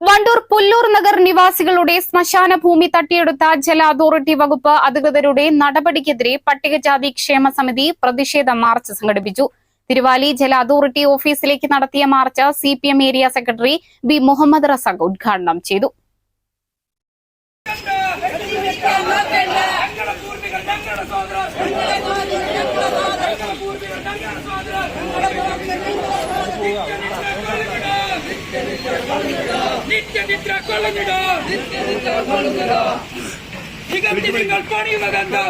വണ്ടൂർ പുല്ലൂർ നഗർ നിവാസികളുടെ ശ്മശാന ഭൂമി തട്ടിയെടുത്ത ജല അതോറിറ്റി വകുപ്പ് അധികൃതരുടെ നടപടിക്കെതിരെ പട്ടികജാതി ക്ഷേമ സമിതി പ്രതിഷേധ മാർച്ച് സംഘടിപ്പിച്ചു. തിരുവാലി ജല അതോറിറ്റി ഓഫീസിലേക്ക് നടത്തിയ march C P M area secretary B Muhammad Razak ഉദ്ഘാടനം ചെയ്തു. നിത്യനിദ്ര കൊള്ളുന്നിടോ? നികത്തി നിങ്ങൾ പണിയുന്നതെന്ത്?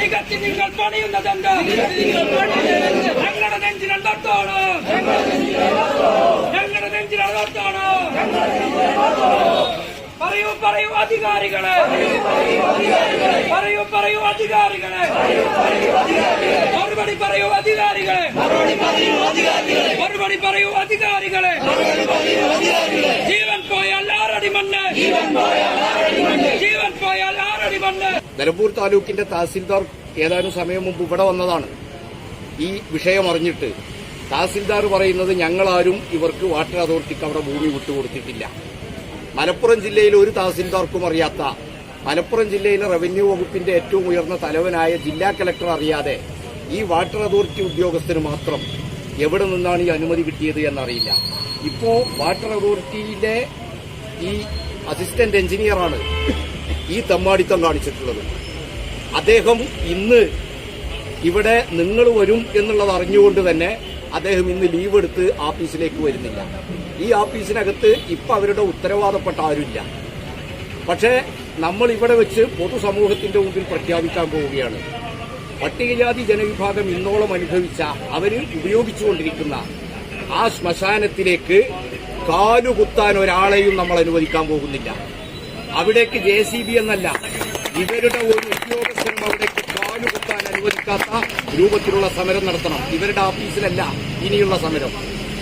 നികത്തി നിങ്ങൾ പണിയുന്നതെന്ത്? ഞങ്ങളുടെ നെഞ്ചിലുണ്ടോണ് ഞങ്ങളുടെ നെഞ്ചിലുണ്ടോണ് പറയൂ പറയൂ അധികാരികളെ. പറയൂ പറയൂ അധികാരികളെ. മറുപടി പറയൂ അധികാരികളെ. മറുപടി പറയൂ അധികാരികളെ. ജീവൻ പോയാൽ ആറടി മണ്ണ്. ജീവൻ പോയാൽ ആറടി മണ്ണ്. നിലമ്പൂർ താലൂക്കിന്റെ തഹസിൽദാർ ഏതാനും സമയം മുമ്പ് ഇവിടെ വന്നതാണ്. ഈ വിഷയം അറിഞ്ഞിട്ട് തഹസിൽദാർ പറയുന്നത് ഞങ്ങളാരും ഇവർക്ക് വാട്ടർ അതോറിറ്റിക്ക് അവിടെ ഭൂമി വിട്ടുകൊടുത്തിട്ടില്ല. മലപ്പുറം ജില്ലയിൽ ഒരു തഹസിൽദാർക്കും അറിയാത്ത മലപ്പുറം ജില്ലയിലെ റവന്യൂ വകുപ്പിന്റെ ഏറ്റവും ഉയർന്ന തലവനായ ജില്ലാ കലക്ടർ അറിയാതെ ഈ വാട്ടർ അതോറിറ്റി ഉദ്യോഗസ്ഥന് മാത്രം എവിടെ നിന്നാണ് ഈ അനുമതി കിട്ടിയത് എന്നറിയില്ല. ഇപ്പോ വാട്ടർ അതോറിറ്റിയിലെ ഈ അസിസ്റ്റന്റ് എഞ്ചിനീയറാണ് ഈ തമ്മാടിത്തം കാണിച്ചിട്ടുള്ളത്. അദ്ദേഹം ഇന്ന് ഇവിടെ നിങ്ങൾ വരും എന്നുള്ളത് അറിഞ്ഞുകൊണ്ട് തന്നെ അദ്ദേഹം ഇന്ന് ലീവ് എടുത്ത് ആഫീസിലേക്ക് വരുന്നില്ല. ഈ ആഫീസിനകത്ത് ഇപ്പൊ അവരുടെ ഉത്തരവാദപ്പെട്ട ആരുമില്ല. പക്ഷേ നമ്മൾ ഇവിടെ വെച്ച് പൊതുസമൂഹത്തിന്റെ മുമ്പിൽ പ്രഖ്യാപിക്കാൻ പോവുകയാണ്. പട്ടികജാതി ജനവിഭാഗം ഇന്നോളം അനുഭവിച്ച അവർ ഉപയോഗിച്ചുകൊണ്ടിരിക്കുന്ന ആ ശ്മശാനത്തിലേക്ക് കാലുകുത്താൻ ഒരാളെയും നമ്മൾ അനുവദിക്കാൻ പോകുന്നില്ല. അവിടേക്ക് ജെ സി ബി എന്നല്ല ഇവരുടെ ഒരു ഉദ്യോഗസ്ഥരും അവിടേക്ക് കാലുകുത്താൻ അനുവദിക്കാത്ത രൂപത്തിലുള്ള സമരം നടത്തണം. ഇവരുടെ ഓഫീസിലല്ല ഇനിയുള്ള സമരം.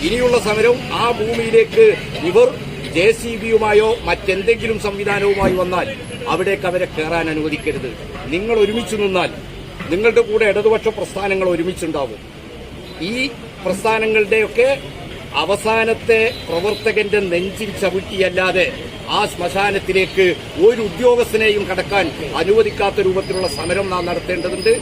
ഇനിയുള്ള സമരവും ആ ഭൂമിയിലേക്ക് ഇവർ ജെ സി ബിയുമായോ മറ്റെന്തെങ്കിലും സംവിധാനവുമായി വന്നാൽ അവിടേക്ക് അവരെ കയറാൻ അനുവദിക്കരുത്. നിങ്ങൾ ഒരുമിച്ച് നിന്നാൽ നിങ്ങളുടെ കൂടെ ഇടതുപക്ഷ പ്രസ്ഥാനങ്ങൾ ഒരുമിച്ചുണ്ടാവും. ഈ പ്രസ്ഥാനങ്ങളുടെയൊക്കെ അവസാനത്തെ പ്രവർത്തകന്റെ നെഞ്ചിൽ ചവിട്ടിയല്ലാതെ ആ ശ്മശാനത്തിലേക്ക് ഒരു ഉദ്യോഗസ്ഥനെയും കടക്കാൻ അനുവദിക്കാത്ത രൂപത്തിലുള്ള സമരം നാം നടത്തേണ്ടതുണ്ട്.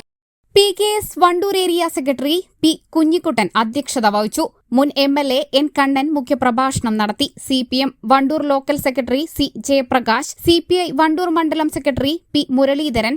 P K S Wandoor area secretary P Kunhikuttan അധ്യക്ഷത വഹിച്ചു. മുൻ M L A N Kannan മുഖ്യപ്രഭാഷണം നടത്തി. C P M Wandoor local secretary C Jayaprakash C P I Wandoor മണ്ഡലം secretary P Muraleedharan